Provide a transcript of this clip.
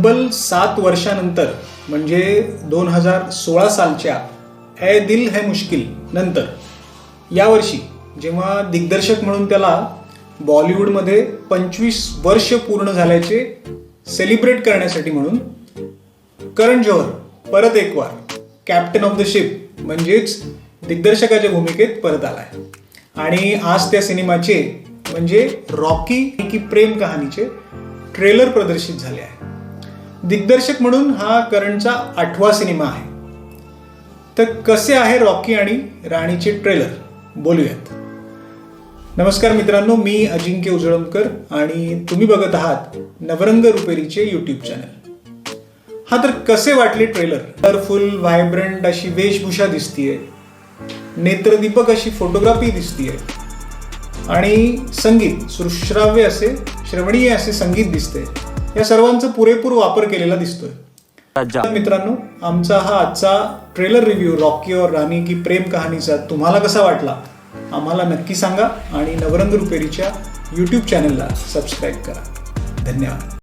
तब्बल सात वर्षानंतर म्हणजे दोन हजार सोळा सालच्या ए दिल है मुश्किल नंतर यावर्षी जेव्हा दिग्दर्शक म्हणून त्याला बॉलिवूडमध्ये पंचवीस वर्ष पूर्ण झाल्याचे सेलिब्रेट करण्यासाठी म्हणून करण जोहर परत एक वार कॅप्टन ऑफ द शिप म्हणजेच दिग्दर्शकाच्या भूमिकेत परत आला आहे आणि आज त्या सिनेमाचे म्हणजे रॉकी की प्रेम कहाणीचे ट्रेलर प्रदर्शित झाले आहे. दिग्दर्शक म्हणून हा करणचा आठवा सिनेमा आहे. तर कसे आहे रॉकी आणि राणीचे ट्रेलर? बोलूयात. नमस्कार मित्रांनो मी अजिंक्य उजळमकर आणि तुम्ही बघत आहात नवरंग रुपेरीचे यूट्यूब चॅनल हा तर कसे वाटले ट्रेलर? कलरफुल व्हायब्रंट अशी वेशभूषा दिसतीये. नेत्रदीपक अशी फोटोग्राफी दिसतीये. आणि संगीत सुश्राव्य असे श्रवणीय असे संगीत दिसते या सर्वांचा पुरेपूर वापर केलेला दिसतोय. मित्रांनो आमचा हा आजचा ट्रेलर रिव्ह्यू रॉकी और राणी की प्रेम कहाणीचा तुम्हाला कसा वाटला? आम्हाला नक्की सांगा आणि नवरंग रुपेरीच्या यूट्यूब चॅनलला सबस्क्राईब करा. धन्यवाद.